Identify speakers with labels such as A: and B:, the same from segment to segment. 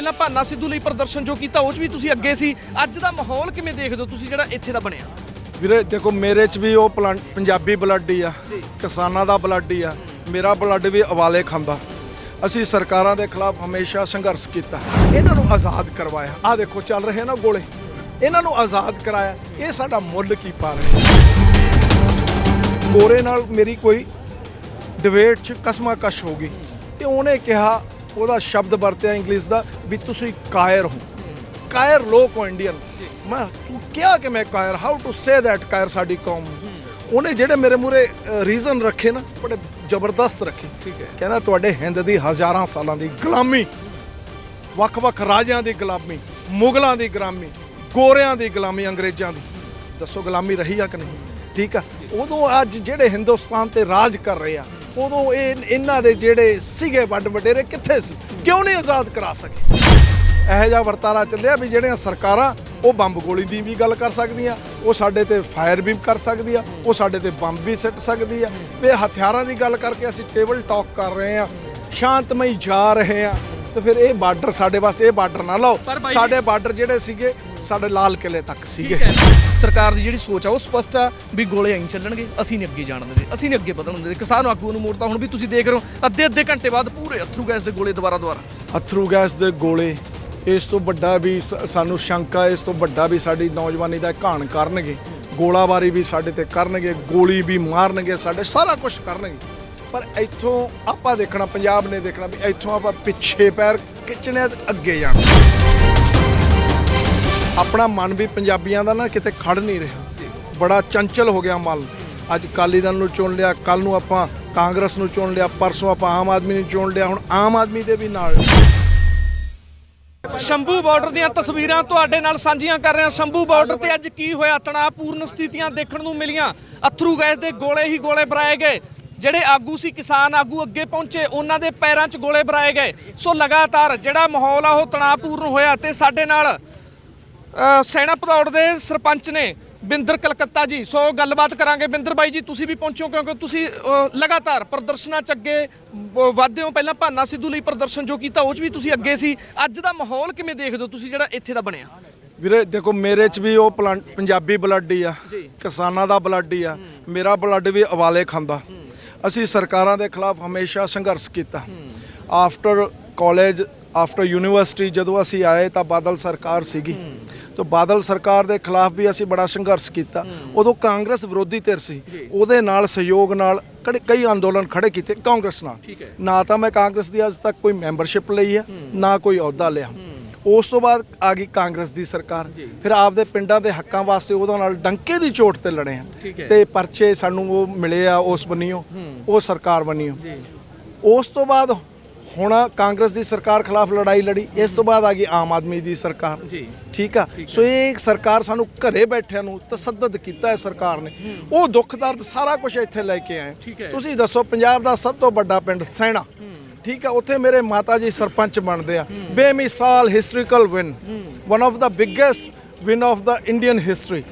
A: ਪਹਿਲਾਂ ਭਾਨਾ ਸਿੱਧੂ ਲਈ ਪ੍ਰਦਰਸ਼ਨ ਜੋ ਕੀਤਾ ਉਹ 'ਚ ਵੀ ਤੁਸੀਂ ਅੱਗੇ ਸੀ। ਅੱਜ ਦਾ ਮਾਹੌਲ ਕਿਵੇਂ ਦੇਖਦੇ ਹੋ ਤੁਸੀਂ ਜਿਹੜਾ ਇੱਥੇ ਦਾ ਬਣਿਆ?
B: ਵੀਰੇ ਦੇਖੋ ਮੇਰੇ ਚ ਵੀ ਉਹ ਪਲਾਂ- ਪੰਜਾਬੀ ਬਲੱਡ ਹੀ ਆ। ਕਿਸਾਨਾਂ ਦਾ ਬਲੱਡ ਹੀ ਆ। ਮੇਰਾ ਬਲੱਡ ਵੀ ਅਵਾਲੇ ਖਾਂਦਾ। ਅਸੀਂ ਸਰਕਾਰਾਂ ਦੇ ਖਿਲਾਫ ਹਮੇਸ਼ਾ ਸੰਘਰਸ਼ ਕੀਤਾ। ਇਹਨਾਂ ਨੂੰ ਆਜ਼ਾਦ ਕਰਵਾਇਆ। ਆ ਦੇਖੋ ਚੱਲ ਰਹੇ ਨਾ ਗੋਲੇ। ਇਹਨਾਂ ਨੂੰ ਆਜ਼ਾਦ ਕਰਾਇਆ। ਇਹ ਸਾਡਾ ਮੁੱਲ ਕੀ ਪਾ ਰਹੇ ਗੋਰੇ ਨਾਲ ਮੇਰੀ ਕੋਈ ਡਿਬੇਟ ਚ ਕਸਮਾ ਕਸ਼ ਹੋ ਗਈ। ਤੇ ਉਹਨੇ ਕਿਹਾ ਉਹਦਾ ਸ਼ਬਦ ਵਰਤਿਆ ਇੰਗਲਿਸ਼ ਦਾ ਵੀ ਤੁਸੀਂ ਕਾਇਰ ਹੋ। ਕਾਇਰ ਲੋਕ ਹੋ ਇੰਡੀਅਨ। ਮੈਂ ਤੂੰ ਕਿਹਾ ਕਿ ਮੈਂ ਕਾਇਰ ਹਾਊ ਟੂ ਸੇ ਦੈਟ ਕਾਇਰ ਸਾਡੀ ਕੌਮ ਉਹਨੇ ਜਿਹੜੇ ਮੇਰੇ ਮੂਰੇ ਰੀਜ਼ਨ ਰੱਖੇ ਨਾ ਬੜੇ ਜ਼ਬਰਦਸਤ ਰੱਖੇ।
A: ਠੀਕ ਹੈ।
B: ਕਹਿੰਦਾ ਤੁਹਾਡੇ ਹਿੰਦ ਦੀ ਹਜ਼ਾਰਾਂ ਸਾਲਾਂ ਦੀ ਗੁਲਾਮੀ ਵੱਖ-ਵੱਖ ਰਾਜਿਆਂ ਦੀ ਗੁਲਾਮੀ ਮੁਗਲਾਂ ਦੀ ਗੁਲਾਮੀ ਗੋਰਿਆਂ ਦੀ ਗੁਲਾਮੀ ਅੰਗਰੇਜ਼ਾਂ ਦੀ। ਦੱਸੋ ਗੁਲਾਮੀ ਰਹੀ ਆ ਕਿ ਨਹੀਂ? ਠੀਕ ਆ। ਉਦੋਂ ਅੱਜ ਜਿਹੜੇ ਹਿੰਦੁਸਤਾਨ ਤੇ ਰਾਜ ਕਰ ਰਹੇ ਆ ਉਦੋਂ ਇਹ ਇਹਨਾਂ ਦੇ ਜਿਹੜੇ ਸੀਗੇ ਵੱਡ ਵਡੇਰੇ ਕਿੱਥੇ ਸੀ? ਕਿਉਂ ਨਹੀਂ ਆਜ਼ਾਦ ਕਰਾ ਸਕੇ? ਇਹੋ ਜਿਹਾ ਵਰਤਾਰਾ ਚੱਲਿਆ ਵੀ ਜਿਹੜੀਆਂ ਸਰਕਾਰਾਂ ਉਹ ਬੰਬ ਗੋਲੀ ਦੀ ਵੀ ਗੱਲ ਕਰ ਸਕਦੀਆਂ, ਉਹ ਸਾਡੇ ਤੇ ਫਾਇਰ ਵੀ ਕਰ ਸਕਦੀ ਆ ਉਹ ਸਾਡੇ ਤੇ ਬੰਬ ਵੀ ਸਿੱਟ ਸਕਦੀ ਆ ਵੀ ਹਥਿਆਰਾਂ ਦੀ ਗੱਲ ਕਰਕੇ ਅਸੀਂ ਟੇਬਲ ਟਾਕ ਕਰ ਰਹੇ ਆ ਸ਼ਾਂਤਮਈ ਜਾ ਰਹੇ ਆ ਤੇ ਫਿਰ ਇਹ ਬਾਰਡਰ ਸਾਡੇ ਵਾਸਤੇ ਇਹ ਬਾਰਡਰ ਨਾ ਲਾਓ।
A: ਪਰ ਬਾਈ-
B: ਸਾਡੇ ਬਾਰਡਰ ਜਿਹੜੇ ਸੀਗੇ ਸਾਡੇ ਲਾਲ ਕਿਲੇ ਤੱਕ ਸੀਗੇ।
A: ਸਰਕਾਰ ਦੀ ਜਿਹੜੀ ਸੋਚ ਆ ਉਹ ਸਪਸ਼ਟ ਆ ਵੀ ਗੋਲੇ ਐਂ ਚੱਲਣਗੇ ਅਸੀਂ ਨਹੀਂ ਅੱਗੇ ਜਾਣ ਦਿੰਦੇ ਅਸੀਂ ਨਹੀਂ ਅੱਗੇ ਵਧਣ ਦਿੰਦੇ। ਕਿਸਾਨ ਆਗੂ ਨੂੰ ਮੋੜਤਾ ਹੁਣ ਵੀ ਤੁਸੀਂ ਦੇਖ ਰਹੇ ਹੋ ਅੱਧੇ ਅੱਧੇ ਘੰਟੇ ਬਾਅਦ ਪੂਰੇ ਅਥਰੂ ਗੈਸ ਦੇ ਗੋਲੇ ਦੁਬਾਰਾ ਦੁਬਾਰਾ।
B: ਅਥਰੂ ਗੈਸ ਦੇ ਗੋਲੇ ਇਸ ਤੋਂ ਵੱਡਾ ਵੀ ਸ- ਸਾਨੂੰ ਸ਼ੰਕਾ ਇਸ ਤੋਂ ਵੱਡਾ ਵੀ ਸਾਡੀ ਨੌਜਵਾਨੀ ਦਾ ਘਾਣ ਕਰਨਗੇ। ਗੋਲਾਬਾਰੀ ਵੀ ਸਾਡੇ ਤੇ ਕਰਨਗੇ ਗੋਲੀ ਵੀ ਮਾਰਨਗੇ ਸਾਡੇ ਸਾਰਾ ਕੁਝ ਕਰਨਗੇ। ਪਰ ਇੱਥੋਂ ਆਪਾਂ ਦੇਖਣਾ, ਪੰਜਾਬ ਨੇ ਦੇਖਣਾ ਵੀ ਇੱਥੋਂ ਆਪਾਂ ਪਿੱਛੇ ਪੈਰ ਖਿੱਚਣੇ ਤੇ ਅੱਗੇ ਜਾਣਾ। ਆਪਣਾ ਮਨ ਵੀ ਪੰਜਾਬੀਆਂ ਦਾ ਨਾ ਕਿਤੇ ਖੜ ਨਹੀਂ ਰਿਹਾ। ਬੜਾ ਚੰਚਲ ਹੋ ਗਿਆ ਮਨ। ਅੱਜ ਕਾਲੀ ਦਲ ਨੂੰ ਚੁਣ ਲਿਆ ਕੱਲ ਨੂੰ ਆਪਾਂ ਕਾਂਗਰਸ ਨੂੰ ਚੁਣ ਲਿਆ, ਪਰਸੋਂ ਆਪਾਂ ਆਮ ਆਦਮੀ ਨੂੰ ਚੁਣ ਲਿਆ, ਹੁਣ ਆਮ ਆਦਮੀ ਦੇ ਵੀ ਨਾਲ।
A: ਸ਼ੰਭੂ ਬਾਰਡਰ ਦੀਆਂ ਤਸਵੀਰਾਂ ਤੁਹਾਡੇ ਨਾਲ ਸਾਂਝੀਆਂ ਕਰ ਰਹੇ। ਹਾਂ ਸ਼ੰਭੂ ਬਾਰਡਰ ਤੇ ਅੱਜ ਕੀ ਹੋਇਆ? ਤਣਾਅਪੂਰਨ ਸਥਿਤੀਆਂ ਦੇਖਣ ਨੂੰ ਮਿਲੀਆਂ। ਅਥਰੂ ਗੈਸ ਦੇ ਗੋਲੇ ਹੀ ਗੋਲੇ ਬਰਾਏ ਗਏ। ਜਿਹੜੇ ਆਗੂ ਸੀ ਕਿਸਾਨ ਆਗੂ ਅੱਗੇ ਪਹੁੰਚੇ ਉਹਨਾਂ ਦੇ ਪੈਰਾਂ 'ਚ ਗੋਲੇ ਬਰਾਏ ਗਏ। ਸੋ ਲਗਾਤਾਰ ਜਿਹੜਾ ਮਾਹੌਲ ਆ ਉਹ ਤਣਾਅਪੂਰਨ ਹੋਇਆ ਤੇ ਸਾਡੇ ਨਾਲ ਸੈਣਾ ਭਦੌੜ ਦੇ ਸਰਪੰਚ ਨੇ ਬਿੰਦਰ ਕਲਕੱਤਾ ਜੀ। ਸੋ ਗੱਲਬਾਤ ਕਰਾਂਗੇ। ਬਿੰਦਰ ਬਾਈ ਜੀ ਤੁਸੀਂ ਵੀ ਪਹੁੰਚੋ ਕਿਉਂਕਿ ਤੁਸੀਂ ਲਗਾਤਾਰ ਪ੍ਰਦਰਸ਼ਨਾਂ ਚ ਅੱਗੇ ਵ- ਵਧਦੇ ਹੋ। ਪਹਿਲਾਂ ਭਾਨਾ ਸਿੱਧੂ ਲਈ ਪ੍ਰਦਰਸ਼ਨ ਜੋ ਕੀਤਾ ਉਹ ਚ ਵੀ ਤੁਸੀਂ ਅੱਗੇ ਸੀ। ਅੱਜ ਦਾ ਮਾਹੌਲ ਕਿਵੇਂ ਦੇਖਦੇ ਹੋ ਤੁਸੀਂ ਜਿਹੜਾ ਇੱਥੇ ਦਾ ਬਣਿਆ?
B: ਵੀਰੇ ਦੇਖੋ ਮੇਰੇ ਚ ਵੀ ਉਹ ਪੰਜਾਬੀ ਬਲੱਡ ਹੀ ਆ। ਕਿਸਾਨਾਂ ਦਾ ਬਲੱਡ ਹੀ ਆ। ਮੇਰਾ ਬਲੱਡ ਵੀ ਅਵਾਲੇ ਖਾਂਦਾ। ਅਸੀਂ ਸਰਕਾਰਾਂ ਦੇ ਖਿਲਾਫ ਹਮੇਸ਼ਾ ਸੰਘਰਸ਼ ਕੀਤਾ। ਆਫਟਰ ਕਾਲਜ ਆਫਟਰ ਯੂਨੀਵਰਸਿਟੀ ਜਦੋਂ ਅਸੀਂ ਆਏ ਤਾਂ ਬਾਦਲ ਸਰਕਾਰ ਸੀਗੀ। ਤਾਂ ਬਾਦਲ ਸਰਕਾਰ ਦੇ ਖਿਲਾਫ ਵੀ ਅਸੀਂ ਬੜਾ ਸੰਘਰਸ਼ ਕੀਤਾ। ਉਦੋਂ ਕਾਂਗਰਸ ਵਿਰੋਧੀ ਧਿਰ ਸੀ। ਉਹਦੇ ਨਾਲ ਸਹਿਯੋਗ ਨਾਲ ਕਈ ਅੰਦੋਲਨ ਖੜੇ ਕੀਤੇ ਕਾਂਗਰਸ ਨਾਲ।
A: ਹੈ।
B: ਨਾ ਤਾਂ ਮੈਂ ਕਾਂਗਰਸ ਦੀ ਅੱਜ ਤੱਕ ਕੋਈ ਮੈਂਬਰਸ਼ਿਪ ਲਈ ਆ ਨਾ ਕੋਈ ਅਹੁਦਾ ਲਿਆ। ਉਸ ਤੋਂ ਬਾਅਦ ਆ ਗਈ ਕਾਂਗਰਸ ਦੀ ਸਰਕਾਰ। ਫਿਰ ਆਪਦੇ ਪਿੰਡਾਂ ਦੇ ਹੱਕਾਂ ਵਾਸਤੇ ਉਹਦੇ ਨਾਲ ਡੰਕੇ ਦੀ ਚੋਟ ਤੇ ਲੜੇ ਆ। ਤੇ ਪਰਚੇ ਸਾਨੂੰ ਉਹ ਮਿਲੇ ਆ ਉਸ ਬੰਨਿਓ। ਉਹ ਸਰਕਾਰ ਬੰਨਿਓ। ਉਸ ਤੋਂ ਬਾਅਦ ਹੁਣ ਕਾਂਗਰਸ ਦੀ ਸਰਕਾਰ ਖਿਲਾਫ ਲੜਾਈ ਲੜੀ ਇਸ ਤੋਂ ਬਾਅਦ ਆ ਗਈ ਆਮ ਆਦਮੀ ਦੀ ਸਰਕਾਰ।
A: ਜੀ।
B: ਠੀਕ ਆ? ਸੋ ਇਹ ਸਰਕਾਰ ਸਾਨੂੰ ਘਰੇ ਬੈਠਿਆਂ ਨੂੰ ਤਸੱਦਦ ਕੀਤਾ ਹੈ ਸਰਕਾਰ ਨੇ। ਉਹ ਦੁੱਖ ਦਰਦ ਸਾਰਾ ਕੁਝ ਇੱਥੇ ਲੈ ਕੇ ਆਏ। ਤੁਸੀਂ ਦੱਸੋ ਪੰਜਾਬ ਦਾ ਸਭ ਤੋਂ ਵੱਡਾ ਪਿੰਡ ਸੈਣਾ। ਠੀਕ ਆ ਉੱਥੇ ਮੇਰੇ ਮਾਤਾ ਜੀ ਸਰਪੰਚ ਬਣਦੇ ਆ। ਬੇਮਿਸਾਲ historical win. One of the biggest win of the Indian history.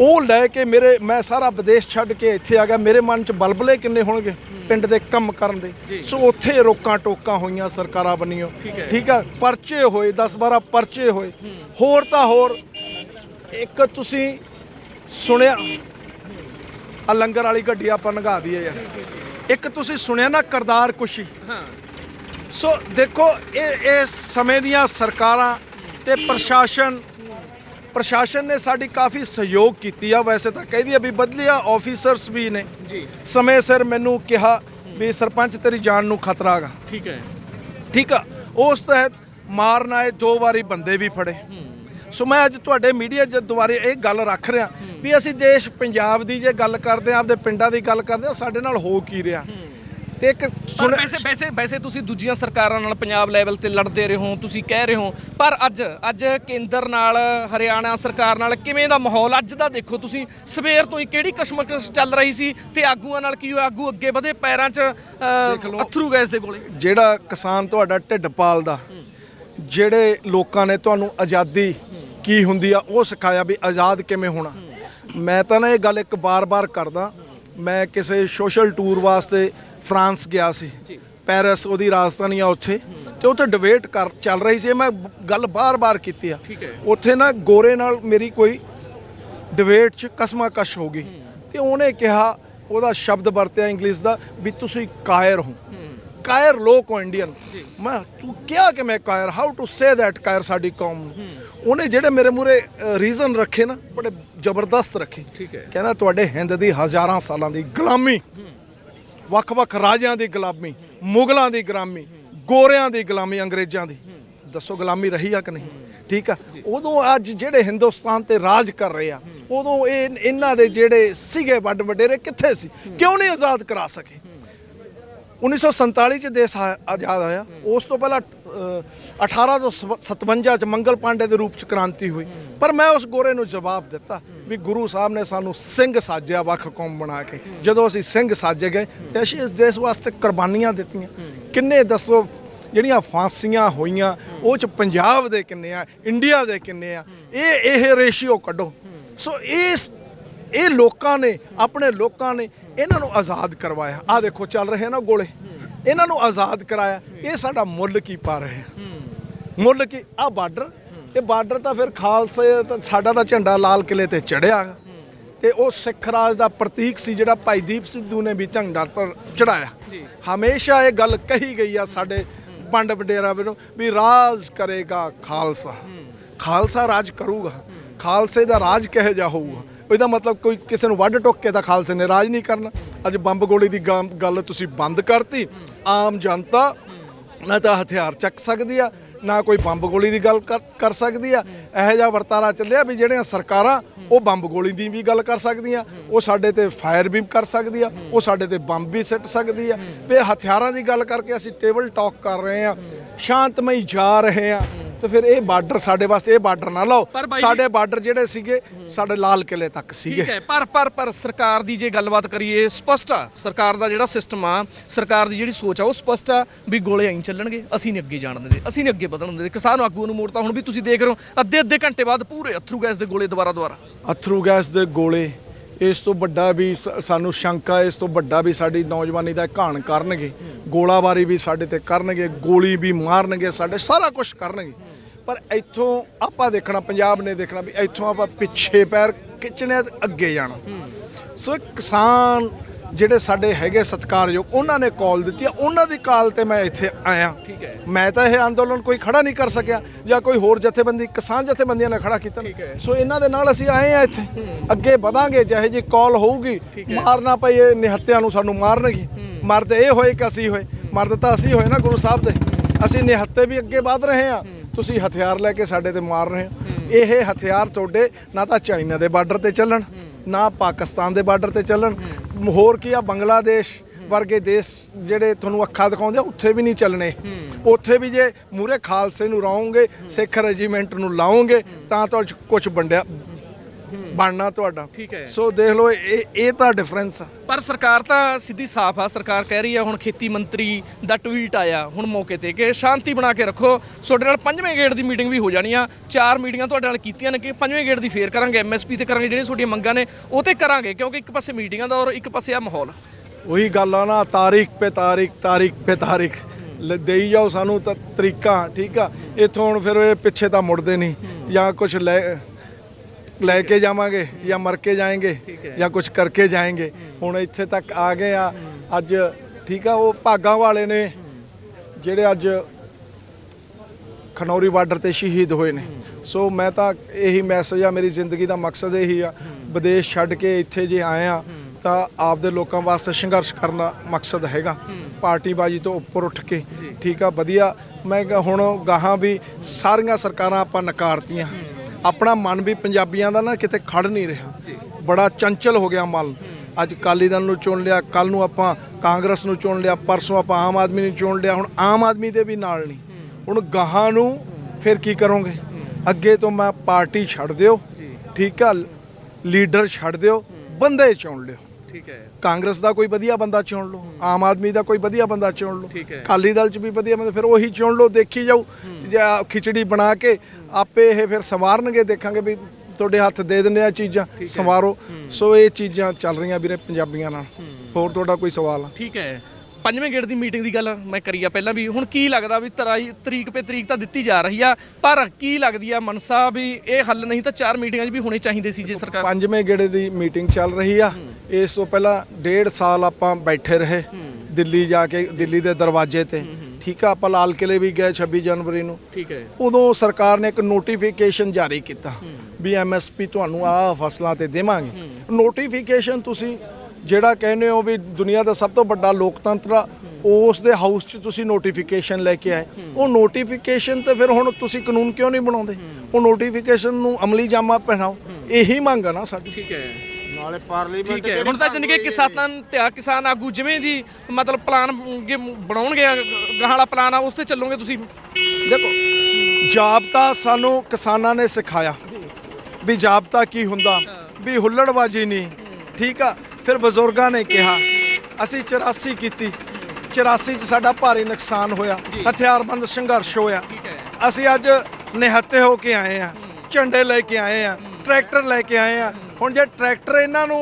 B: ਉਹ ਲੈ ਕੇ ਮੇਰੇ ਮੈਂ ਸਾਰਾ ਵਿਦੇਸ਼ ਛੱਡ ਕੇ ਇੱਥੇ ਆ ਗਿਆ। ਮੇਰੇ ਮਨ 'ਚ ਬਲਬਲੇ ਕਿੰਨੇ ਹੋਣਗੇ ਪਿੰਡ ਦੇ ਕੰਮ ਕਰਨ ਦੇ। ਸੋ ਉੱਥੇ ਰੋਕਾਂ ਟੋਕਾਂ ਹੋਈਆਂ ਸਰਕਾਰਾਂ ਬਣੀਆਂ
A: ਠੀਕ
B: ਆ ਪਰਚੇ ਹੋਏ 10 12 ਪਰਚੇ ਹੋਏ। ਹੋਰ ਤਾਂ ਹੋਰ ਇੱਕ ਤੁਸੀਂ ਸੁਣਿਆ? ਆ ਲੰਗਰ ਵਾਲੀ ਗੱਡੀ ਆਪਾਂ ਨਗਾ ਦਈਏ ਯਾਰ। ਇੱਕ ਤੁਸੀਂ ਸੁਣਿਆ ਨਾ ਕਰਤਾਰ ਕੁਸ਼ੀ?
A: ਹਾਂ।
B: ਸੋ ਦੇਖੋ ਇਹ ਇਹ ਸਮੇਂ ਦੀਆਂ ਸਰਕਾਰਾਂ ਤੇ ਪ੍ਰਸ਼ਾਸਨ ਪ੍ਰਸ਼ਾਸਨ ਨੇ ਸਾਡੀ ਕਾਫੀ ਸਹਿਯੋਗ ਕੀਤੀ ਆ। ਵੈਸੇ ਤਾਂ ਕਹਿੰਦੀ ਆ ਵੀ ਬਦਲਿਆ ਆਫੀਸਰਸ ਵੀ ਨੇ।
A: ਜੀ।
B: ਸਮੇਂ ਸਿਰ ਮੈਨੂੰ ਕਿਹਾ ਵੀ ਸਰਪੰਚ ਤੇਰੀ ਜਾਨ ਨੂੰ ਖਤਰਾ ਹੈਗਾ
A: ਠੀਕ ਹੈ।
B: ਠੀਕ ਆ? ਉਸ ਤਹਿਤ ਮਾਰਨ ਆਏ ਦੋ ਵਾਰੀ ਬੰਦੇ ਵੀ ਫੜੇ। ਸੋ ਮੈਂ ਅੱਜ ਤੁਹਾਡੇ ਮੀਡੀਆ ਜਦ ਦੁਆਰੇ ਇਹ ਗੱਲ ਰੱਖ ਰਿਹਾ ਵੀ ਅਸੀਂ ਦੇਸ਼ ਪੰਜਾਬ ਦੀ ਜੇ ਗੱਲ ਕਰਦੇ ਆ ਆਪਦੇ ਪਿੰਡਾਂ ਦੀ ਗੱਲ ਕਰਦੇ ਆ ਸਾਡੇ ਨਾਲ ਹੋ ਕੀ ਰਿਹਾ? ਤੇ ਇੱਕ ਸੁਣ
A: ਵੈਸੇ ਵੈਸੇ ਵੈਸੇ ਤੁਸੀਂ ਦੂਜੀਆਂ ਸਰਕਾਰਾਂ ਨਾਲ ਪੰਜਾਬ ਲੈਵਲ ਤੇ ਲੜਦੇ ਰਹੇ ਹੋ ਤੁਸੀਂ ਕਹਿ ਰਹੇ ਹੋ। ਪਰ ਅੱਜ ਅੱਜ ਕੇਂਦਰ ਨਾਲ ਹਰਿਆਣਾ ਸਰਕਾਰ ਨਾਲ ਕਿਵੇਂ ਦਾ ਮਾਹੌਲ? ਅੱਜ ਦਾ ਦੇਖੋ ਤੁਸੀਂ ਸਵੇਰ ਤੋਂ ਹੀ ਕਿਹੜੀ ਕਸ਼ਮਕਸ਼ ਚੱਲ ਰਹੀ ਸੀ ਤੇ ਆਗੂਆਂ ਨਾਲ ਕੀ ਹੋਇਆ? ਆਗੂ ਅੱਗੇ ਵਧੇ ਪੈਰਾਂ 'ਚ। ਅਥਰੂ ਗੈਸ ਦੇ ਗੋਲੇ।
B: ਜਿਹੜਾ ਕਿਸਾਨ ਤੁਹਾਡਾ ਢਿੱਡ ਪਾਲਦਾ ਜਿਹੜੇ ਲੋਕਾਂ ਨੇ ਤੁਹਾਨੂੰ ਆਜ਼ਾਦੀ ਕੀ ਹੁੰਦੀ ਆ ਉਹ ਸਿਖਾਇਆ ਵੀ ਆਜ਼ਾਦ ਕਿਵੇਂ ਹੋਣਾ। ਮੈਂ ਤਾਂ ਨਾ ਇਹ ਗੱਲ ਇੱਕ ਬਾਰ-ਬਾਰ ਕਰਦਾ ਮੈਂ ਕਿਸੇ ਸੋਸ਼ਲ ਟੂਰ ਵਾਸਤੇ ਫਰਾਂਸ ਗਿਆ ਸੀ। ਪੈਰਿਸ ਉਹਦੀ ਰਾਜਧਾਨੀ ਆ ਉੱਥੇ। ਤੇ ਉੱਥੇ ਡਿਬੇਟ ਕਰ ਚੱਲ ਰਹੀ ਸੀ। ਮੈਂ ਗੱਲ ਬਾਰ-ਬਾਰ ਕੀਤੀ ਆ। ਉੱਥੇ ਨਾ ਗੋਰੇ ਨਾਲ ਮੇਰੀ ਕੋਈ ਡਿਬੇਟ 'ਚ ਕਸਮਾਕਸ਼ ਹੋ ਗਈ। ਤੇ ਉਹਨੇ ਕਿਹਾ ਉਹਦਾ ਸ਼ਬਦ ਵਰਤਿਆ ਇੰਗਲਿਸ਼ ਦਾ ਵੀ ਤੁਸੀਂ ਕਾਇਰ ਹੋ। ਕਾਇਰ ਲੋਕ ਹੋ ਇੰਡੀਅਨ ਮੈਂ ਤੂੰ ਕਿਹਾ ਕਿ ਮੈਂ ਕਾਇਰ ਹਾਊ ਟੂ ਸੇ ਦੈਟ ਕਾਇਰ ਸਾਡੀ ਕੌਮ ਨੂੰ ਉਹਨੇ ਜਿਹੜੇ ਮੇਰੇ ਮੂਰੇ ਰੀਜ਼ਨ ਰੱਖੇ ਨਾ ਬੜੇ ਜ਼ਬਰਦਸਤ ਰੱਖੇ
A: ਠੀਕ ਹੈ।
B: ਕਹਿੰਦਾ ਤੁਹਾਡੇ ਹਿੰਦ ਦੀ ਹਜ਼ਾਰਾਂ ਸਾਲਾਂ ਦੀ ਗੁਲਾਮੀ ਵੱਖ-ਵੱਖ ਰਾਜਿਆਂ ਦੀ ਗੁਲਾਮੀ ਮੁਗਲਾਂ ਦੀ ਗੁਲਾਮੀ ਗੋਰਿਆਂ ਦੀ ਗੁਲਾਮੀ ਅੰਗਰੇਜ਼ਾਂ ਦੀ ਦੱਸੋ ਗੁਲਾਮੀ ਰਹੀ ਆ ਕਿ ਨਹੀਂ ਠੀਕ ਆ ਉਦੋਂ ਅੱਜ ਜਿਹੜੇ ਹਿੰਦੁਸਤਾਨ ਤੇ ਰਾਜ ਕਰ ਰਹੇ ਆ ਉਦੋਂ ਇਹ ਇਹਨਾਂ ਦੇ ਜਿਹੜੇ ਸੀਗੇ ਵੱਡ ਵਡੇਰੇ ਕਿੱਥੇ ਸੀ ਕਿਉਂ ਨਹੀਂ ਆਜ਼ਾਦ ਕਰਾ ਸਕੇ 1947 ਚ ਦੇਸ਼ ਆ- ਆਜ਼ਾਦ ਹੋਇਆ। ਉਸ ਤੋਂ ਪਹਿਲਾਂ ਅ, 1857 ਚ ਮੰਗਲ ਪਾਂਡੇ ਦੇ ਰੂਪ ਚ ਕ੍ਰਾਂਤੀ ਹੋਈ। ਪਰ ਮੈਂ ਉਸ ਗੋਰੇ ਨੂੰ ਜਵਾਬ ਦਿੱਤਾ ਵੀ ਗੁਰੂ ਸਾਹਿਬ ਨੇ ਸਾਨੂੰ ਸਿੰਘ ਸਾਜਿਆ ਵੱਖ ਕੌਮ ਬਣਾ ਕੇ ਜਦੋਂ ਅਸੀਂ ਸਿੰਘ ਸਾਜੇ ਗਏ ਤੇ ਅਸੀਂ ਇਸ ਦੇਸ਼ ਵਾਸਤੇ ਕੁਰਬਾਨੀਆਂ ਦਿੱਤੀਆਂ। ਕਿੰਨੇ ਦੱਸੋ ਜਿਹੜੀਆਂ ਫਾਂਸੀਆਂ ਹੋਈਆਂ ਉਹ ਚ ਪੰਜਾਬ ਦੇ ਕਿੰਨੇ ਆ ਇੰਡੀਆ ਦੇ ਕਿੰਨੇ ਆ ਇਹ ਇਹ ਰੇਸ਼ੀਓ ਕੱਢੋ। ਸੋ ਇਸ ਇਹ ਲੋਕਾਂ ਨੇ ਆਪਣੇ ਲੋਕਾਂ ਨੇ ਇਹਨਾਂ ਨੂੰ ਆਜ਼ਾਦ ਕਰਵਾਇਆ। ਆ ਦੇਖੋ ਚੱਲ ਰਹੇ ਨਾ ਗੋਲੇ। ਇਹਨਾਂ ਨੂੰ ਆਜ਼ਾਦ ਕਰਾਇਆ। ਇਹ ਸਾਡਾ ਮੁੱਲ ਕੀ ਪਾ ਰਹੇ ਮੁੱਲ ਕੀ? ਆ ਬਾਰਡਰ। ਇਹ ਬਾਰਡਰ ਤਾਂ ਫਿਰ ਖਾਲਸੇ ਤਾਂ ਸਾਡਾ ਤਾਂ ਝੰਡਾ ਲਾਲ ਕਿਲੇ ਤੇ ਚੜਿਆ ਤੇ ਉਹ ਸਿੱਖ ਰਾਜ ਦਾ ਪ੍ਰਤੀਕ ਸੀ ਜਿਹੜਾ ਭਾਈ ਦੀਪ ਸਿੱਧੂ ਨੇ ਵੀ ਝੰਡਾ ਪਰ ਚੜਾਇਆ ਹਮੇਸ਼ਾ ਇਹ ਗੱਲ ਕਹੀ ਗਈ ਆ ਸਾਡੇ ਪੰਡ ਵਡੇਰਾ ਵੱਲੋਂ ਵੀ ਰਾਜ ਕਰੇਗਾ ਖਾਲਸਾ। ਖਾਲਸਾ ਰਾਜ ਕਰੂਗਾ। ਖਾਲਸੇ ਦਾ ਰਾਜ ਕਿਹੋ ਜਿਹਾ ਹੋਊਗਾ? ਇਹਦਾ ਮਤਲਬ ਕੋਈ ਕਿਸੇ ਨੂੰ ਵੱਢ ਟੁੱਕ ਕੇ ਤਾਂ ਖਾਲਸੇ ਨੇ ਰਾਜ ਨਹੀਂ ਕਰਨਾ। ਅੱਜ ਬੰਬ ਗੋਲੀ ਦੀ ਗਾਮ- ਗੱਲ ਤੁਸੀਂ ਬੰਦ ਕਰਤੀ। ਆਮ ਜਨਤਾ ਨਾ ਤਾਂ ਹਥਿਆਰ ਚੱਕ ਸਕਦੀ ਆ, ਨਾ ਕੋਈ ਬੰਬ ਗੋਲੀ ਦੀ ਗੱਲ ਕਰ- ਕਰ ਸਕਦੀ ਆ। ਇਹੋ ਜਿਹਾ ਵਰਤਾਰਾ ਚੱਲਿਆ ਵੀ ਜਿਹੜੀਆਂ ਸਰਕਾਰਾਂ ਉਹ ਬੰਬ ਗੋਲੀ ਦੀ ਵੀ ਗੱਲ ਕਰ ਸਕਦੀਆਂ, ਉਹ ਸਾਡੇ ਤੇ ਫਾਇਰ ਵੀ ਕਰ ਸਕਦੀ ਆ, ਉਹ ਸਾਡੇ ਤੇ ਬੰਬ ਵੀ ਸਿੱਟ ਸਕਦੀ ਆ। ਫਿਰ ਹਥਿਆਰਾਂ ਦੀ ਗੱਲ ਕਰਕੇ ਅਸੀਂ ਟੇਬਲ ਟਾਕ ਕਰ ਰਹੇ ਆ, ਸ਼ਾਂਤਮਈ ਜਾ ਰਹੇ ਆ। ਤੇ ਫਿਰ ਇਹ ਬਾਰਡਰ ਸਾਡੇ ਵਾਸਤੇ ਇਹ ਬਾਰਡਰ ਨਾ ਲਾਓ।
A: ਪਰ ਬਾਈ ਜੀ-
B: ਸਾਡੇ ਬਾਰਡਰ ਜਿਹੜੇ ਸੀਗੇ ਸਾਡੇ ਲਾਲ ਕਿਲੇ ਤੱਕ ਸੀਗੇ।
A: ਠੀਕ ਹੈ ਪਰ ਪਰ ਪਰ ਸਰਕਾਰ ਦੀ ਜੇ ਗੱਲਬਾਤ ਕਰੀਏ ਸਪਸ਼ਟ ਆ ਸਰਕਾਰ ਦਾ ਜਿਹੜਾ ਸਿਸਟਮ ਆ ਸਰਕਾਰ ਦੀ ਜਿਹੜੀ ਸੋਚ ਆ ਉਹ ਸਪਸ਼ਟ ਆ ਵੀ ਗੋਲੇ ਐਂ ਚੱਲਣਗੇ ਅਸੀਂ ਨਹੀਂ ਅੱਗੇ ਜਾਣ ਦਿੰਦੇ ਅਸੀਂ ਨਹੀਂ ਅੱਗੇ ਵਧਣ ਦਿੰਦੇ। ਕਿਸਾਨ ਆਗੂ ਨੂੰ ਮੋੜਤਾ ਹੁਣ ਵੀ ਤੁਸੀਂ ਦੇਖ ਰਹੇ ਹੋ ਅੱਧੇ ਅੱਧੇ ਘੰਟੇ ਬਾਅਦ ਪੂਰੇ ਅਥਰੂ ਗੈਸ ਦੇ ਗੋਲੇ ਦੁਬਾਰਾ ਦੁਬਾਰਾ।
B: ਅਥਰੂ ਗੈਸ ਦੇ ਗੋਲੇ ਇਸ ਤੋਂ ਵੱਡਾ ਵੀ ਸ- ਸਾਨੂੰ ਸ਼ੰਕਾ ਇਸ ਤੋਂ ਵੱਡਾ ਵੀ ਸਾਡੀ ਨੌਜਵਾਨੀ ਦਾ ਘਾਣ ਕਰਨਗੇ। ਗੋਲਾਬਾਰੀ ਵੀ ਸਾਡੇ ਤੇ ਕਰਨਗੇ ਗੋਲੀ ਵੀ ਮਾਰਨਗੇ ਸਾਡੇ ਸਾਰਾ ਕੁਝ ਕਰਨਗੇ। ਪਰ ਇੱਥੋਂ ਆਪਾਂ ਦੇਖਣਾ ਪੰਜਾਬ ਨੇ ਦੇਖਣਾ ਵੀ ਇੱਥੋਂ ਆਪਾਂ ਪਿੱਛੇ ਪੈਰ ਖਿੱਚਣੇ ਅੱਗੇ ਜਾਣਾ। ਸੋ ਕਿਸਾਨ ਜਿਹੜੇ ਸਾਡੇ ਹੈਗੇ ਸਤਿਕਾਰਯੋਗ ਉਹਨਾਂ ਨੇ ਕਾਲ ਦਿੱਤੀ ਆ। ਉਹਨਾਂ ਦੀ ਕਾਲ ਤੇ ਮੈਂ ਇੱਥੇ ਆਇਆ। ਮੈਂ ਤਾਂ ਇਹ ਅੰਦੋਲਨ ਕੋਈ ਖੜਾ ਨਹੀਂ ਕਰ ਸਕਿਆ ਜਾਂ ਕੋਈ ਹੋਰ ਜਥੇਬੰਦੀ ਕਿਸਾਨ ਜਥੇਬੰਦੀਆਂ ਨੇ ਖੜਾ ਕੀਤਾ। ਸੋ ਇਹਨਾਂ ਦੇ ਨਾਲ ਅਸੀਂ ਆਏ ਆ ਇੱਥੇ। ਅੱਗੇ ਵਧਾਂਗੇ ਜਿਹੇ ਜੀ ਕਾਲ ਹੋਊਗੀ ਮਾਰਨਾ ਪਈ ਇਹ ਨਿਹੱਤਿਆਂ ਨੂੰ ਸਾਨੂੰ ਮਾਰਨਗੇ। ਮਰਦ ਇਹ ਹੋਏ ਕਿ ਅਸੀਂ ਹੋਏ? ਮਰਦ ਤਾਂ ਅਸੀਂ ਹੋਏ ਨਾ ਗੁਰੂ ਸਾਹਿਬ ਦੇ। ਅਸੀਂ ਨਿਹੱਤੇ ਵੀ ਅੱਗੇ ਵਧ ਰਹੇ ਆ। ਤੁਸੀਂ ਹਥਿਆਰ ਲੈ ਕੇ ਸਾਡੇ ਤੇ ਮਾਰ ਰਹੇ ਹੋ। ਇਹ ਹਥਿਆਰ ਤੁਹਾਡੇ ਨਾ ਤਾਂ ਚਾਈਨਾ ਦੇ ਬਾਰਡਰ ਤੇ ਚੱਲਣ, ਨਾ ਪਾਕਿਸਤਾਨ ਦੇ ਬਾਰਡਰ ਤੇ ਚੱਲਣ। ਹੋਰ ਕੀ ਆ, ਬੰਗਲਾਦੇਸ਼ ਵਰਗੇ ਦੇਸ਼ ਜਿਹੜੇ ਤੁਹਾਨੂੰ ਅੱਖਾਂ ਦਿਖਾਉਂਦੇ ਉੱਥੇ ਵੀ ਨਹੀਂ ਚੱਲਣੇ। ਉੱਥੇ ਵੀ ਜੇ ਮੂਰੇ ਖਾਲਸੇ ਨੂੰ ਲਾਉਂਗੇ ਸਿੱਖ ਰੈਜੀਮੈਂਟ ਨੂੰ ਲਾਉਂਗੇ, ਤਾਂ ਤਾਂ ਕੁਝ ਵੰਡਿਆ ਬਣਨਾ ਤੁਹਾਡਾ।
A: ਠੀਕ ਹੈ।
B: ਸੋ ਦੇਖ ਲਓ ਇਹ ਇਹ ਤਾਂ ਡਿਫਰੈਂਸ ਆ।
A: ਪਰ ਸਰਕਾਰ ਤਾਂ ਸਿੱਧੀ ਸਾਫ਼ ਆ ਸਰਕਾਰ ਕਹਿ ਰਹੀ ਆ ਹੁਣ ਖੇਤੀ ਮੰਤਰੀ ਦਾ ਟਵੀਟ ਆਇਆ ਹੁਣ ਮੌਕੇ ਤੇ ਕਿ ਸ਼ਾਂਤੀ ਬਣਾ ਕੇ ਰੱਖੋ। ਤੁਹਾਡੇ ਨਾਲ ਪੰਜਵੇਂ ਗੇੜ ਦੀ ਮੀਟਿੰਗ ਵੀ ਹੋ ਜਾਣੀ ਆ। ਚਾਰ ਮੀਟਿੰਗਾਂ ਤੁਹਾਡੇ ਨਾਲ ਕੀਤੀਆਂ ਨੇ ਕਿ ਪੰਜਵੇਂ ਗੇੜ ਦੀ ਫੇਰ ਕਰਾਂਗੇ ਐਮਐਸਪੀ ਤੇ ਕਰਾਂਗੇ ਜਿਹੜੀਆਂ ਤੁਹਾਡੀਆਂ ਮੰਗਾਂ ਨੇ ਉਹ ਤੇ ਕਰਾਂਗੇ ਕਿਉਂਕਿ ਇੱਕ ਪਾਸੇ ਮੀਟਿੰਗਾਂ ਦਾ ਔਰ ਇੱਕ ਪਾਸੇ ਆ ਮਾਹੌਲ।
B: ਉਹੀ ਗੱਲ ਆ ਨਾ ਤਾਰੀਖ ਪੇ ਤਾਰੀਖ ਤਾਰੀਖ ਪੇ ਤਾਰੀਖ। ਦੇਈ ਜਾਓ ਸਾਨੂੰ ਤਾਂ ਤਰੀਕਾ ਠੀਕ ਆ। ਇੱਥੋਂ ਹੁਣ ਫਿਰ ਇਹ ਪਿੱਛੇ ਤਾਂ ਮੁੜਦੇ ਨਹੀਂ ਜਾਂ ਕੁਝ ਲੈ ਲੈ ਕੇ ਜਾਵਾਂਗੇ ਜਾਂ ਮਰ ਕੇ ਜਾਏਂਗੇ ਜਾਂ ਕੁਝ ਕਰਕੇ ਜਾਏਂਗੇ। ਹੁਣ ਇੱਥੇ ਤੱਕ ਆ ਗਏ ਆ। ਅੱਜ ਠੀਕ ਆ ਉਹ ਭਾਗਾਂ ਵਾਲੇ ਨੇ ਜਿਹੜੇ ਅੱਜ ਖਨੌਰੀ ਬਾਰਡਰ ਤੇ ਸ਼ਹੀਦ ਹੋਏ ਨੇ। ਸੋ ਮੈਂ ਤਾਂ ਇਹੀ ਮੈਸੇਜ ਆ ਮੇਰੀ ਜ਼ਿੰਦਗੀ ਦਾ ਮਕਸਦ ਇਹੀ ਆ। ਵਿਦੇਸ਼ ਛੱਡ ਕੇ ਇੱਥੇ ਜੇ ਆਏ ਆ ਤਾਂ ਆਪਦੇ ਲੋਕਾਂ ਵਾਸਤੇ ਸੰਘਰਸ਼ ਕਰਨਾ ਮਕਸਦ ਹੈਗਾ। ਪਾਰਟੀਬਾਜ਼ੀ ਤੋਂ ਉੱਪਰ ਉੱਠ ਕੇ। ਠੀਕ ਆ ਵਧੀਆ। ਮੈਂ ਹੁਣ ਗਾਹਾਂ ਵੀ ਸਾਰੀਆਂ ਸਰਕਾਰਾਂ ਆਪਾਂ ਨਕਾਰਤੀਆਂ। ਆਪਣਾ ਮਨ ਵੀ ਪੰਜਾਬੀਆਂ ਦਾ ਨਾ ਕਿਤੇ ਖੜ ਨਹੀਂ ਰਿਹਾ। ਬੜਾ ਚੰਚਲ ਹੋ ਗਿਆ ਮਨ। ਅੱਜ ਅਕਾਲੀ ਦਲ ਨੂੰ ਚੁਣ ਲਿਆ ਕੱਲ ਨੂੰ ਆਪਾਂ ਕਾਂਗਰਸ ਨੂੰ ਚੁਣ ਲਿਆ ਪਰਸੋਂ ਆਪਾਂ ਆਮ ਆਦਮੀ ਨੂੰ ਚੁਣ ਲਿਆ ਹੁਣ ਆਮ ਆਦਮੀ ਦੇ ਵੀ ਨਾਲ ਨਹੀਂ। ਹੁਣ ਗਾਹਾਂ ਨੂੰ ਫਿਰ ਕੀ ਕਰੋਗੇ? ਅੱਗੇ ਤੋਂ ਮੈਂ ਪਾਰਟੀ ਛੱਡ ਦਿਓ ਠੀਕ ਆ ਲੀਡਰ ਛੱਡ ਦਿਓ ਬੰਦੇ ਚੁਣ ਲਿਓ।
A: ਠੀਕ ਹੈ।
B: ਕਾਂਗਰਸ ਦਾ ਕੋਈ ਵਧੀਆ ਬੰਦਾ ਚੁਣ ਲਓ ਆਮ ਆਦਮੀ ਦਾ ਕੋਈ ਵਧੀਆ ਬੰਦਾ ਚੁਣ ਲਓ।
A: ਠੀਕ ਹੈ।
B: ਅਕਾਲੀ ਦਲ ਚ ਵੀ ਵਧੀਆ ਬੰਦਾ ਫਿਰ ਉਹੀ ਚੁਣ ਲਓ ਦੇਖੀ ਜਾਓ ਜਾਂ ਖਿਚੜੀ ਬਣਾ ਕੇ ਆਪੇ ਇਹ ਫਿਰ ਸੰਵਾਰਨਗੇ ਦੇਖਾਂਗੇ ਵੀ ਤੁਹਾਡੇ ਹੱਥ ਦੇ ਦਿੰਦੇ ਆ ਚੀਜ਼ਾਂ ਸੰਵਾਰੋ। ਸੋ ਇਹ ਚੀਜ਼ਾਂ ਚੱਲ ਰਹੀਆਂ ਵੀਰੇ ਪੰਜਾਬੀਆਂ ਨਾਲ। ਹੋਰ ਤੁਹਾਡਾ ਕੋਈ ਸਵਾਲ
A: ਠੀਕ ਹੈ। ਪੰਜਵੇਂ ਗੇੜ ਦੀ ਮੀਟਿੰਗ ਦੀ ਗੱਲ ਮੈਂ ਕਰੀ ਆ ਪਹਿਲਾਂ ਵੀ। ਹੁਣ ਕੀ ਲੱਗਦਾ ਵੀ ਤਰਾਈ ਤਰੀਕ ਪੇ ਤਰੀਕ ਤਾਂ ਦਿੱਤੀ ਜਾ ਰਹੀ ਆ ਪਰ ਕੀ ਲੱਗਦੀ ਆ ਮਨਸਾ ਵੀ ਇਹ ਹੱਲ ਨਹੀਂ ਤਾਂ ਚਾਰ ਮੀਟਿੰਗਾਂ 'ਚ ਵੀ ਹੋਣੇ ਚਾਹੀਦੇ ਸੀ ਜੇ ਸਰਕਾਰ
B: ਪੰਜਵੇਂ ਗੇੜੇ ਦੀ ਮੀਟਿੰਗ ਚੱਲ ਰਹੀ ਆ। ਇਸ ਤੋਂ ਪਹਿਲਾਂ ਡੇਢ ਸਾਲ ਆਪਾਂ ਬੈਠੇ ਰਹੇ ਦਿੱਲੀ ਜਾ ਕੇ ਦਿੱਲੀ ਦੇ ਦਰਵਾਜ਼ੇ ਤੇ। ਠੀਕ ਆ ਆਪਾਂ ਲਾਲ ਕਿਲੇ ਵੀ ਗਏ 26 ਜਨਵਰੀ ਨੂੰ।
A: ਠੀਕ ਹੈ।
B: ਉਦੋਂ ਸਰਕਾਰ ਨੇ ਇੱਕ ਨੋਟੀਫਿਕੇਸ਼ਨ ਜਾਰੀ ਕੀਤਾ ਵੀ ਐਮਐਸਪੀ ਤੁਹਾਨੂੰ ਆਹ ਫਸਲਾਂ ਤੇ ਦੇਵਾਂਗੇ। ਨੋਟੀਫਿਕੇਸ਼ਨ ਤੁਸੀਂ ਜਿਹੜਾ ਕਹਿੰਦੇ ਹੋ ਵੀ ਦੁਨੀਆ ਦਾ ਸਭ ਤੋਂ ਵੱਡਾ ਲੋਕਤੰਤਰ ਆ ਉਸ ਦੇ ਹਾਊਸ 'ਚ ਤੁਸੀਂ ਨੋਟੀਫਿਕੇਸ਼ਨ ਲੈ ਕੇ ਆਏ। ਉਹ ਨੋਟੀਫਿਕੇਸ਼ਨ ਤੇ ਫਿਰ ਹੁਣ ਤੁਸੀਂ ਕਾਨੂੰਨ ਕਿਉਂ ਨਹੀਂ ਬਣਾਉਂਦੇ? ਉਹ ਨੋਟੀਫਿਕੇਸ਼ਨ ਨੂੰ ਅਮਲੀ ਜਾਮਾ ਪਹਿਨਾਓ ਇਹੀ ਮੰਗ ਆ ਨਾ ਸਾਡੀ।
A: ਠੀਕ ਹੈ।
C: ਨਾਲੇ ਪਾਰਲੀਮੈਂਟ
A: ਠੀਕ ਹੈ। ਹੁਣ ਤਾਂ ਕਿ ਕਿਸਾਨਾਂ ਤੇ ਕਿਸਾਨ ਆਗੂ ਜਿਵੇਂ ਦੀ ਮਤਲਬ ਪਲਾਨ ਬਣਾਉਣਗੇ ਗਾਹਾਂ ਵਾਲਾ ਪਲਾਨ ਆ ਉਸ ਤੇ ਚੱਲੋਗੇ ਤੁਸੀਂ?
B: ਦੇਖੋ ਜਾਬਤਾ ਸਾਨੂੰ ਕਿਸਾਨਾਂ ਨੇ ਸਿਖਾਇਆ ਵੀ ਜਾਬਤਾ ਕੀ ਹੁੰਦਾ ਵੀ ਹੁੱਲੜਬਾਜੀ ਨਹੀਂ। ਠੀਕ ਆ? ਫਿਰ ਬਜ਼ੁਰਗਾਂ ਨੇ ਕਿਹਾ ਅਸੀਂ 84 ਕੀਤੀ। 84 ਚ ਸਾਡਾ ਭਾਰੀ ਨੁਕਸਾਨ ਹੋਇਆ। ਹਥਿਆਰਬੰਦ ਸੰਘਰਸ਼ ਹੋਇਆ। ਅਸੀਂ ਅੱਜ ਨਿਹੱਤੇ ਹੋ ਕੇ ਆਏ ਆ ਝੰਡੇ ਲੈ ਕੇ ਆਏ ਆ ਟਰੈਕਟਰ ਲੈ ਕੇ ਆਏ ਆ ਹੁਣ ਜੇ ਟਰੈਕਟਰ ਇਹਨਾਂ ਨੂੰ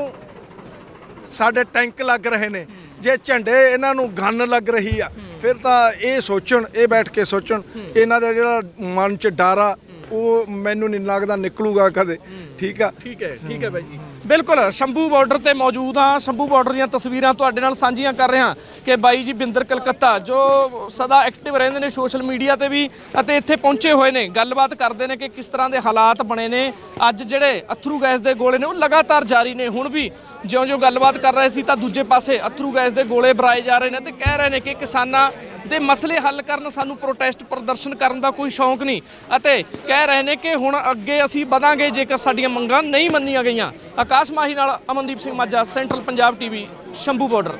B: ਸਾਡੇ ਟੈਂਕ ਲੱਗ ਰਹੇ ਨੇ ਜੇ ਝੰਡੇ ਇਹਨਾਂ ਨੂੰ ਗੰਨ ਲੱਗ ਰਹੀ ਆ ਫਿਰ ਤਾਂ ਇਹ ਸੋਚਣ ਇਹ ਬੈਠ ਕੇ ਸੋਚਣ ਇਹਨਾਂ ਦਾ ਜਿਹੜਾ ਮਨ 'ਚ ਡਰ ਆ ਉਹ ਮੈਨੂੰ ਨਹੀਂ ਲੱਗਦਾ ਨਿਕਲੂਗਾ ਕਦੇ। ਠੀਕ ਆ?
A: ਠੀਕ ਹੈ ਠੀਕ ਹੈ ਬਾਈ ਜੀ। ਬਿਲਕੁਲ, ਸ਼ੰਭੂ ਬਾਰਡਰ ਤੇ ਮੌਜੂਦ ਹਾਂ। ਸ਼ੰਭੂ ਬਾਰਡਰ ਦੀਆਂ ਤਸਵੀਰਾਂ ਤੁਹਾਡੇ ਨਾਲ ਸਾਂਝੀਆਂ ਕਰ ਰਿਹਾ ਕਿ ਬਾਈ ਜੀ ਬਿੰਦਰ ਕਲਕੱਤਾ, ਜੋ ਸਦਾ ਐਕਟਿਵ ਰਹਿੰਦੇ ਨੇ ਸੋਸ਼ਲ ਮੀਡੀਆ ਤੇ ਵੀ ਅਤੇ ਇੱਥੇ ਪਹੁੰਚੇ ਹੋਏ ਨੇ। ਗੱਲਬਾਤ ਕਰਦੇ ਨੇ ਕਿ ਕਿਸ ਤਰ੍ਹਾਂ ਦੇ ਹਾਲਾਤ ਬਣੇ ਨੇ। ਅੱਜ ਜਿਹੜੇ ਅਥਰੂ ਗੈਸ ਦੇ ਗੋਲੇ ਨੇ, ਉਹ ਲਗਾਤਾਰ ਜਾਰੀ ਨੇ। ਹੁਣ ਵੀ ਜਿਉਂ-ਜਿਉਂ ਗੱਲਬਾਤ ਕਰ ਰਹੇ ਸੀ ਤਾਂ ਦੂਜੇ ਪਾਸੇ ਅਥਰੂ ਗੈਸ ਦੇ ਗੋਲੇ ਬਰਾਏ ਜਾ ਰਹੇ ਨੇ ਤੇ ਕਹਿ ਰਹੇ ਨੇ ਕਿ ਕਿਸਾਨਾਂ ਦੇ ਮਸਲੇ ਹੱਲ ਕਰਨ ਸਾਨੂੰ ਪ੍ਰੋਟੈਸਟ ਪ੍ਰਦਰਸ਼ਨ ਕਰਨ ਦਾ ਕੋਈ ਸ਼ੌਂਕ ਨਹੀਂ। ਅਤੇ ਕਹਿ ਰਹੇ ਨੇ ਕਿ ਹੁਣ ਅੱਗੇ ਅਸੀਂ ਵਧਾਂਗੇ ਜੇਕਰ ਸਾਡੀਆਂ ਮੰਗਾਂ ਨਹੀਂ ਮੰਨੀਆਂ ਗਈਆਂ। ਆਕਾਸ਼ ਮਾਹੀ ਨਾਲ Amandeep Singh Majha Central Punjab TV Shambhu border